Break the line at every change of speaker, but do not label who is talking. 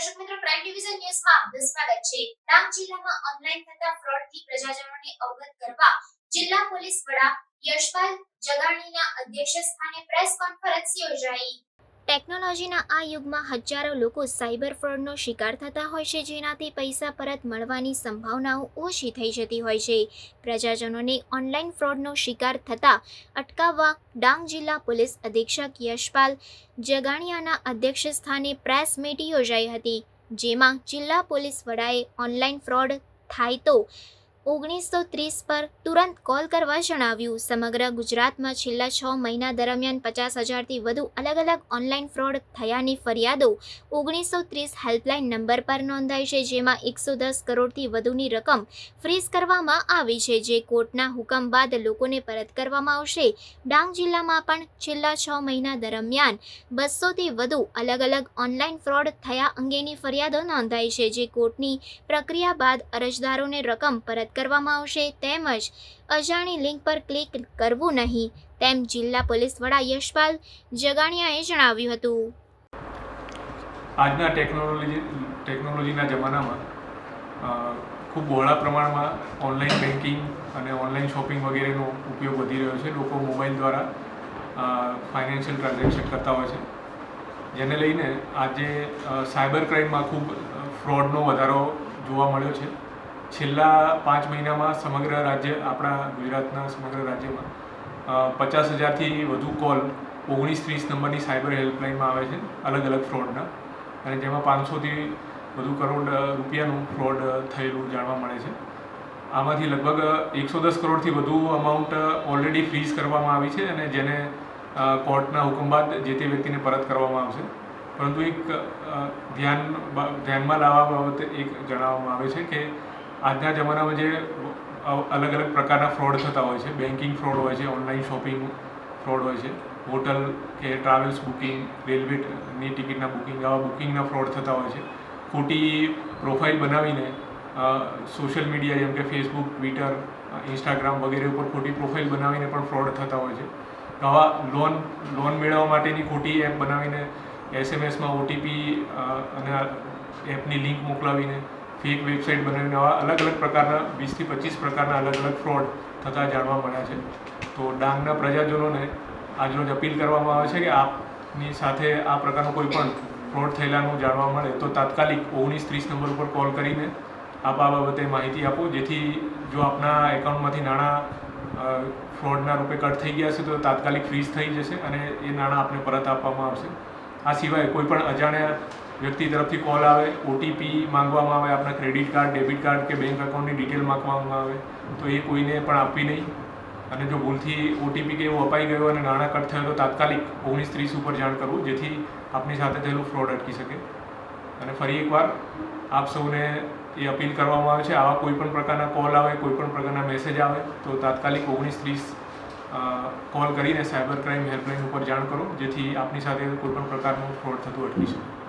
દર્શક મિત્રો prime division ન્યૂઝમાં આપનું સ્વાગત ડાંગ જિલ્લામાં ઓનલાઈન થતા ફ્રોડથી પ્રજાજનોને અવગત કરવા જિલ્લા પોલીસ વડા યશપાલ જગાણીના અધ્યક્ષ સ્થાને પ્રેસ કોન્ફરન્સ યોજાઈ. ટેકનોલોજીના આ યુગમાં હજારો લોકો સાયબર ફ્રોડનો શિકાર થતા હોય છે, જેનાથી પૈસા પરત મળવાની સંભાવનાઓ ઓછી થઈ જતી હોય છે. પ્રજાજનોને ઓનલાઈન ફ્રોડનો શિકાર થતા અટકાવવા ડાંગ જિલ્લા પોલીસ અધિક્ષક યશપાલ જગાણિયાના અધ્યક્ષસ્થાને પ્રેસ મીટ યોજાઈ હતી, જેમાં જિલ્લા પોલીસ વડાએ ઓનલાઈન ફ્રોડ થાય તો ઓગણીસો ત્રીસ પર તુરંત કોલ કરવા જણાવ્યું. સમગ્ર ગુજરાતમાં છેલ્લા છ મહિના દરમિયાન પચાસ હજારથી વધુ અલગ અલગ ઓનલાઈન ફ્રોડ થયાની ફરિયાદો ઓગણીસો ત્રીસ હેલ્પલાઇન નંબર પર નોંધાઈ છે, જેમાં એકસો દસ કરોડથી વધુની રકમ ફ્રીઝ કરવામાં આવી છે, જે કોર્ટના હુકમ બાદ લોકોને પરત કરવામાં આવશે. ડાંગ જિલ્લામાં પણ છેલ્લા છ મહિના દરમિયાન બસોથી વધુ અલગ અલગ ઓનલાઈન ફ્રોડ થયા અંગેની ફરિયાદો નોંધાઈ છે, જે કોર્ટની પ્રક્રિયા બાદ અરજદારોને રકમ પરત કરવામાં આવશે તેમજ અજાણી લિંક પર ક્લિક કરવું નહીં. તેમ જિલ્લા પોલીસ વડા યશપાલ જગાણિયાએ જણાવ્યું હતું.
આજના ટેકનોલોજી, ટેકનોલોજીના જમાનામાં ખૂબ બહોળા પ્રમાણમાં ઓનલાઈન બેન્કિંગ અને ઓનલાઈન શોપિંગ વગેરેનો ઉપયોગ વધી રહ્યો છે. લોકો મોબાઈલ દ્વારા ફાઇનાન્શિયલ ટ્રાન્ઝેક્શન કરતા હોય છે. જેને લઈને આજે સાયબર ક્રાઇમમાં ખૂબ ફ્રોડનો વધારો જોવા મળ્યો છે. છેલ્લા પાંચ મહિનામાં સમગ્ર રાજ્ય, આપણા ગુજરાતના સમગ્ર રાજ્યમાં પચાસ હજારથી વધુ કોલ ઓગણીસ ત્રીસ નંબરની સાયબર હેલ્પલાઇનમાં આવે છે અલગ અલગ ફ્રોડના. અને જેમાં પાંચસોથી વધુ કરોડ રૂપિયાનું ફ્રોડ થયેલું જાણવા મળે છે. આમાંથી લગભગ એકસો દસ કરોડથી વધુ અમાઉન્ટ ઓલરેડી ફ્રીઝ કરવામાં આવી છે અને જેને કોર્ટના હુકમ બાદ જે તે વ્યક્તિને પરત કરવામાં આવશે. પરંતુ એક ધ્યાન, ધ્યાનમાં લાવવા બાબતે એક જણાવવામાં આવે છે કે આજના જમાનામાં જે અલગ અલગ પ્રકારના ફ્રોડ થતા હોય છે. બેન્કિંગ ફ્રોડ હોય છે, ઓનલાઈન શોપિંગ ફ્રોડ હોય છે. હોટલ કે ટ્રાવેલ્સ બુકિંગ, રેલવેની ટિકિટના બુકિંગ, આવા બુકિંગના ફ્રોડ થતા હોય છે. ખોટી પ્રોફાઇલ બનાવીને સોશિયલ મીડિયા જેમ કે ફેસબુક, ટ્વિટર ઇન્સ્ટાગ્રામ વગેરે ઉપર ખોટી પ્રોફાઇલ બનાવીને પણ ફ્રોડ થતા હોય છે. આવા લોન લોન મેળવવા માટેની ખોટી એપ બનાવીને, એસએમએસમાં ઓટીપી અને એપની લિંક મોકલાવીને ફેક વેબસાઇટ બનાવીને આવા અલગ અલગ પ્રકારના, વીસથી પચીસ પ્રકારના અલગ અલગ ફ્રોડ થતા જાણવા મળ્યા છે. તો ડાંગના પ્રજાજનોને આજરોજ અપીલ કરવામાં આવે છે કે આપની સાથે આ પ્રકારનો કોઈ પણ ફ્રોડ થયેલાનું જાણવા મળે તો તાત્કાલિક ઓગણીસ ત્રીસ નંબર ઉપર કોલ કરીને આપ આ બાબતે માહિતી આપો. જેથી જો આપના એકાઉન્ટમાંથી નાણાં ફ્રોડના રૂપે કટ થઈ ગયા છે તો તાત્કાલિક ફ્રીઝ થઈ જશે અને એ નાણાં આપને પરત આપવામાં આવશે. આ સિવાય કોઈ પણ અજાણ્યા વ્યક્તિ તરફથી કોલ આવે ઓટીપી માંગવામાં આવે આપણા ક્રેડિટ કાર્ડ ડેબિટ કાર્ડ કે બેંક એકાઉન્ટની ડિટેલ માંગવામાં આવે, તો એ કોઈને પણ આપવી નહીં. અને જો ભૂલથી ઓટીપી કે એવું અપાઈ ગયું અને નાણાં કટ થયો, તો તાત્કાલિક ઓગણીસ ત્રીસ ઉપર જાણ કરવું, જેથી આપની સાથે થયેલું ફ્રોડ અટકી શકે. અને ફરી એકવાર, આપ સૌને એ અપીલ કરવામાં આવે છે, આવા કોઈપણ પ્રકારના કોલ આવે કોઈપણ પ્રકારના મેસેજ આવે, તો તાત્કાલિક ઓગણીસ ત્રીસ કોલ કરીને સાયબર ક્રાઇમ હેલ્પલાઇન ઉપર જાણ કરો, જેથી આપની સાથે કોઈપણ પ્રકારનું ફ્રોડ થતું અટકી શકે.